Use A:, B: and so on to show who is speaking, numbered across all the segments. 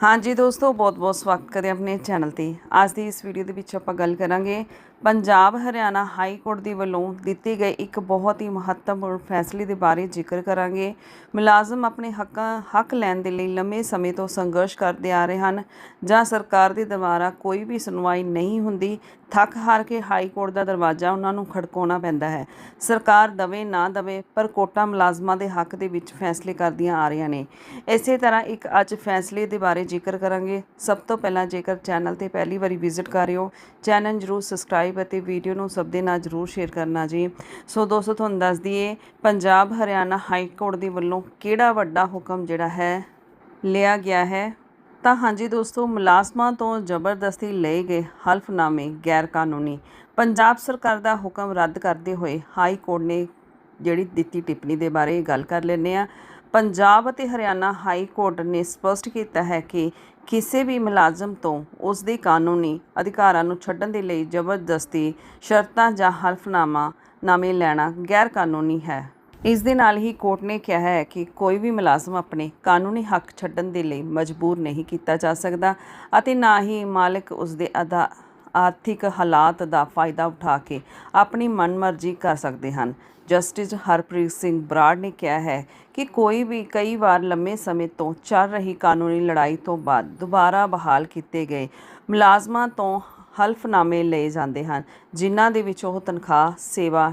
A: ਹਾਂਜੀ ਦੋਸਤੋ, ਬਹੁਤ-ਬਹੁਤ ਸਵਾਗਤ ਕਰਦੇ ਹਾਂ ਆਪਣੇ ਚੈਨਲ ਤੇ। ਅੱਜ ਦੀ ਇਸ ਵੀਡੀਓ ਦੇ ਵਿੱਚ ਆਪਾਂ ਗੱਲ ਕਰਾਂਗੇ ਪੰਜਾਬ ਹਰਿਆਣਾ ਹਾਈ ਕੋਰਟ ਦੀ ਵੱਲੋਂ ਦਿੱਤੇ ਗਏ ਇੱਕ ਬਹੁਤ ਹੀ ਮਹੱਤਵਪੂਰਨ ਫੈਸਲੇ ਦੇ ਬਾਰੇ ਜ਼ਿਕਰ ਕਰਾਂਗੇ। ਮੁਲਾਜ਼ਮ ਆਪਣੇ ਹੱਕਾਂ, ਹੱਕ ਲੈਣ ਦੇ ਲਈ ਲੰਮੇ ਸਮੇਂ ਤੋਂ ਸੰਘਰਸ਼ ਕਰਦੇ ਆ ਰਹੇ ਹਨ ਜਾਂ ਸਰਕਾਰ ਦੇ ਦੁਆਰਾ ਕੋਈ ਵੀ ਸੁਣਵਾਈ ਨਹੀਂ ਹੁੰਦੀ, ਥੱਕ ਹਾਰ ਕੇ ਹਾਈ ਕੋਰਟ ਦਾ ਦਰਵਾਜ਼ਾ ਉਹਨਾਂ ਨੂੰ ਖੜਕਾਉਣਾ ਪੈਂਦਾ ਹੈ। ਸਰਕਾਰ ਦਵੇ ਨਾ ਦਵੇ, ਪਰ ਕੋਟਾ ਮੁਲਾਜ਼ਮਾਂ ਦੇ ਹੱਕ ਦੇ ਵਿੱਚ ਫੈਸਲੇ ਕਰਦੀਆਂ ਆ ਰਹੀਆਂ ਨੇ। ਇਸੇ ਤਰ੍ਹਾਂ ਇੱਕ ਅੱਜ ਫੈਸਲੇ ਦੇ ਬਾਰੇ ਜ਼ਿਕਰ ਕਰਾਂਗੇ। ਸਭ ਤੋਂ ਪਹਿਲਾਂ ਜੇਕਰ ਚੈਨਲ ਤੇ ਪਹਿਲੀ ਵਾਰੀ ਵਿਜ਼ਿਟ ਕਰ ਰਹੇ ਹੋ, ਚੈਨਲ ਜਰੂਰ ਸਬਸਕ੍ਰਾਈਬ ਅਤੇ ਵੀਡੀਓ ਨੂੰ ਸਭ ਦੇ ਨਾਲ ਜਰੂਰ ਸ਼ੇਅਰ ਕਰਨਾ ਜੀ। ਸੋ ਦੋਸਤੋ, ਤੁਹਾਨੂੰ ਦੱਸ ਦਈਏ, ਪੰਜਾਬ ਹਰਿਆਣਾ ਹਾਈ ਕੋਰਟ ਦੇ ਵੱਲੋਂ ਕਿਹੜਾ ਵੱਡਾ ਹੁਕਮ ਜਿਹੜਾ ਹੈ, ਲਿਆ ਗਿਆ ਹੈ? ਤਾਂ ਹਾਂਜੀ ਦੋਸਤੋ, ਮੁਲਾਜ਼ਮਾਂ ਤੋਂ ਜ਼ਬਰਦਸਤੀ ਲਏ ਗਏ ਹਲਫਨਾਮੇ ਗੈਰ ਕਾਨੂੰਨੀ ਪੰਜਾਬ ਸਰਕਾਰ ਦਾ ਹੁਕਮ ਰੱਦ ਕਰਦੇ ਹੋਏ ਹਾਈ ਕੋਰਟ ਨੇ ਜਿਹੜੀ ਦਿੱਤੀ ਟਿੱਪਣੀ ਦੇ ਬਾਰੇ ਗੱਲ ਕਰ ਲੈਂਦੇ ਆ ਪੰਜਾਬ ਅਤੇ ਹਰਿਆਣਾ ਹਾਈ ਕੋਰਟ ਨੇ ਸਪਸ਼ਟ ਕੀਤਾ ਹੈ ਕਿ ਕਿਸੇ ਵੀ ਮੁਲਾਜ਼ਮ ਤੋਂ ਉਸ ਦੇ ਕਾਨੂੰਨੀ ਅਧਿਕਾਰਾਂ ਨੂੰ ਛੱਡਣ ਦੇ ਲਈ ਜ਼ਬਰਦਸਤੀ ਸ਼ਰਤਾਂ ਜਾਂ ਹਲਫਨਾਮਾ ਨਾਮੇ ਲੈਣਾ ਗੈਰ ਕਾਨੂੰਨੀ ਹੈ। ਇਸ ਦੇ ਨਾਲ ਹੀ ਕੋਰਟ ਨੇ ਕਿਹਾ ਹੈ ਕਿ ਕੋਈ ਵੀ ਮੁਲਾਜ਼ਮ ਆਪਣੇ ਕਾਨੂੰਨੀ ਹੱਕ ਛੱਡਣ ਦੇ ਲਈ ਮਜਬੂਰ ਨਹੀਂ ਕੀਤਾ ਜਾ ਸਕਦਾ ਅਤੇ ਨਾ ਹੀ ਮਾਲਕ ਉਸ ਦੇ ਅਦਾ ਆਰਥਿਕ ਹਾਲਾਤ ਦਾ ਫਾਇਦਾ ਉਠਾ ਕੇ ਆਪਣੀ ਮਨਮਰਜ਼ੀ ਕਰ ਸਕਦੇ ਹਨ। ਜਸਟਿਸ ਹਰਪ੍ਰੀਤ ਸਿੰਘ ਬਰਾੜ ਨੇ ਕਿਹਾ ਹੈ ਕਿ ਕੋਈ ਵੀ ਕਈ ਵਾਰ ਲੰਮੇ ਸਮੇਂ ਤੋਂ ਚੱਲ ਰਹੀ ਕਾਨੂੰਨੀ ਲੜਾਈ ਤੋਂ ਬਾਅਦ ਦੁਬਾਰਾ ਬਹਾਲ ਕੀਤੇ ਗਏ ਮੁਲਾਜ਼ਮਾਂ ਤੋਂ ਹਲਫਨਾਮੇ ਲਏ ਜਾਂਦੇ ਹਨ, ਜਿਨ੍ਹਾਂ ਦੇ ਵਿੱਚ ਉਹ ਤਨਖਾਹ, ਸੇਵਾ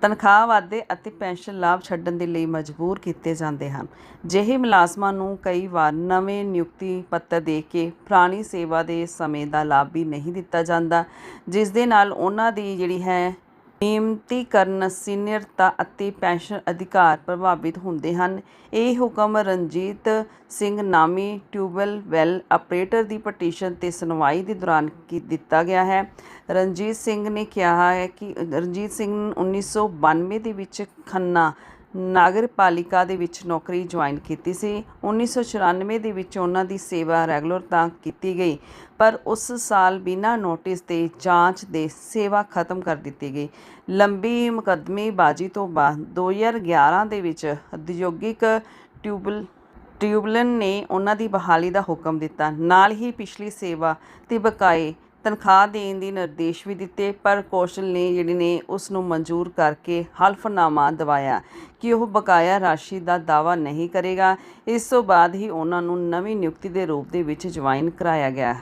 A: ਤਨਖਾਹ ਵਾਧੇ ਅਤੇ ਪੈਨਸ਼ਨ ਲਾਭ ਛੱਡਣ ਦੇ ਲਈ ਮਜਬੂਰ ਕੀਤੇ ਜਾਂਦੇ ਹਨ। ਜਿਹੇ ਮੁਲਾਜ਼ਮਾਂ ਨੂੰ ਕਈ ਵਾਰ ਨਵੇਂ ਨਿਯੁਕਤੀ ਪੱਤਰ ਦੇ ਕੇ ਪੁਰਾਣੀ ਸੇਵਾ ਦੇ ਸਮੇਂ ਦਾ ਲਾਭ ਵੀ ਨਹੀਂ ਦਿੱਤਾ ਜਾਂਦਾ, ਜਿਸ ਦੇ ਨਾਲ ਉਹਨਾਂ ਦੀ ਜਿਹੜੀ ਹੈ ਨਿਯਮਤੀਕਰਨ ਸੀਨੀਅਰਤਾ ਅਤੇ ਪੈਨਸ਼ਨ ਅਧਿਕਾਰ ਪ੍ਰਭਾਵਿਤ ਹੁੰਦੇ ਹਨ। ਇਹ ਹੁਕਮ ਰਣਜੀਤ ਸਿੰਘ ਨਾਮੀ ਟਿਊਬਲ ਵੈੱਲ ਆਪਰੇਟਰ ਦੀ ਪਟੀਸ਼ਨ ਤੇ ਸੁਣਵਾਈ ਦੇ ਦੌਰਾਨ ਕੀ ਦਿੱਤਾ ਗਿਆ ਹੈ। ਰਣਜੀਤ ਸਿੰਘ ਨੇ ਕਿਹਾ ਹੈ ਕਿ, ਰਣਜੀਤ ਸਿੰਘ 1992 ਦੇ ਵਿੱਚ ਖੰਨਾ ਨਾਗਰਪਾਲਿਕਾ ਦੇ ਵਿੱਚ ਨੌਕਰੀ ਜੁਆਇਨ ਕੀਤੀ ਸੀ। 1994 ਦੇ ਵਿੱਚ ਉਹਨਾਂ ਦੀ ਸੇਵਾ ਰੈਗੂਲਰ ਤਾਂ ਕੀਤੀ ਗਈ, ਪਰ ਉਸ ਸਾਲ ਬਿਨਾਂ ਨੋਟਿਸ ਤੇ ਜਾਂਚ ਦੇ ਸੇਵਾ ਖਤਮ ਕਰ ਦਿੱਤੀ ਗਈ। ਲੰਬੀ ਮੁਕੱਦਮੇਬਾਜ਼ੀ ਤੋਂ ਬਾਅਦ 2011 ਦੇ ਵਿੱਚ ਉਦਯੋਗਿਕ ਟਿਊਬਲ ਟਿਊਬਲਨ ਨੇ ਉਹਨਾਂ ਦੀ ਬਹਾਲੀ ਦਾ ਹੁਕਮ ਦਿੱਤਾ। ਨਾਲ ਹੀ ਪਿਛਲੀ ਸੇਵਾ ਤੇ ਬਕਾਏ ਤਨਖਾਹ ਦੇਣ ਦੀ ਨਿਰਦੇਸ਼ ਵੀ ਦਿੱਤੇ, ਪਰ ਕੌਸ਼ਲ ਨੇ ਜਿਹੜੀ ਨੇ ਉਸ ਨੂੰ ਮਨਜ਼ੂਰ ਕਰਕੇ ਹਲਫਨਾਮਾ ਦਵਾਇਆ ਕਿ ਉਹ ਬਕਾਇਆ ਰਾਸ਼ੀ ਦਾ ਦਾਵਾ ਨਹੀਂ ਕਰੇਗਾ। ਇਸ ਤੋਂ ਬਾਅਦ ਹੀ ਉਹਨਾਂ ਨੂੰ ਨਵੀਂ ਨਿਯੁਕਤੀ ਦੇ ਰੂਪ ਦੇ ਵਿੱਚ ਜੁਆਇਨ ਕਰਾਇਆ ਗਿਆ।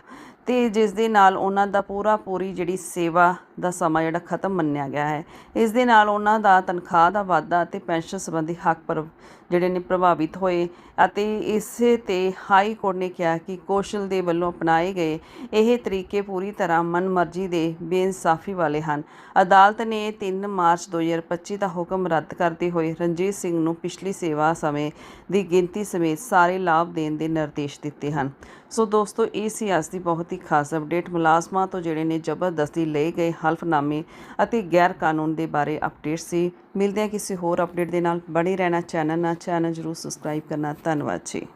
A: ਤੇ ਜਿਸ ਦੇ ਨਾਲ ਉਹਨਾਂ ਦਾ ਪੂਰਾ ਪੂਰੀ ਜਿਹੜੀ ਸੇਵਾ ਦਾ ਸਮਾਂ ਜਿਹੜਾ ਖਤਮ ਮੰਨਿਆ ਗਿਆ ਹੈ। ਇਸ ਦੇ ਨਾਲ ਉਹਨਾਂ ਦਾ ਤਨਖਾਹ ਦਾ ਵਾਧਾ ਅਤੇ ਪੈਨਸ਼ਨ ਸੰਬੰਧੀ ਹੱਕ ਪਰ ਜਿਹੜੇ ਨੇ ਪ੍ਰਭਾਵਿਤ ਹੋਏ ਅਤੇ ਇਸੇ ਤੇ ਹਾਈ ਕੋਰਟ ਨੇ ਕਿਹਾ ਕਿ ਕੌਸ਼ਲ ਦੇ ਵੱਲੋਂ ਅਪਣਾਏ ਗਏ ਇਹ ਤਰੀਕੇ ਪੂਰੀ ਤਰ੍ਹਾਂ ਮਨਮਰਜ਼ੀ ਦੇ ਬੇਇਨਸਾਫੀ ਵਾਲੇ ਹਨ। ਅਦਾਲਤ ਨੇ 3 ਮਾਰਚ 2025 ਦਾ ਹੁਕਮ ਰੱਦ ਕਰਦੇ ਹੋਏ ਰਣਜੀਤ ਸਿੰਘ ਨੂੰ ਪਿਛਲੀ ਸੇਵਾ ਸਮੇਂ ਦੀ ਗਿਣਤੀ ਸਮੇਤ ਸਾਰੇ ਲਾਭ ਦੇਣ ਦੇ ਨਿਰਦੇਸ਼ ਦਿੱਤੇ ਹਨ। ਸੋ ਦੋਸਤੋ, ਇਹ ਸੀ ਅੱਜ ਦੀ ਬਹੁਤ ਹੀ ਖਾਸ ਅਪਡੇਟ। ਮੁਲਾਜ਼ਮਾਂ ਤੋਂ ਜਿਹੜੇ ਨੇ ਜ਼ਬਰਦਸਤੀ ਲਏ ਗਏ ਹਲਫਨਾਮੇ ਅਤੇ ਗੈਰ ਕਾਨੂੰਨ ਦੇ ਬਾਰੇ ਅਪਡੇਟ ਸੀ। ਮਿਲਦੇ ਹਾਂ ਕਿਸੇ ਹੋਰ ਅਪਡੇਟ ਦੇ ਨਾਲ। ਬਣੇ ਰਹਿਣਾ, ਚੈਨਲ ਨਾਲ। ਚੈਨਲ ਜਰੂਰ ਸਬਸਕ੍ਰਾਈਬ ਕਰਨਾ। ਧੰਨਵਾਦ ਜੀ।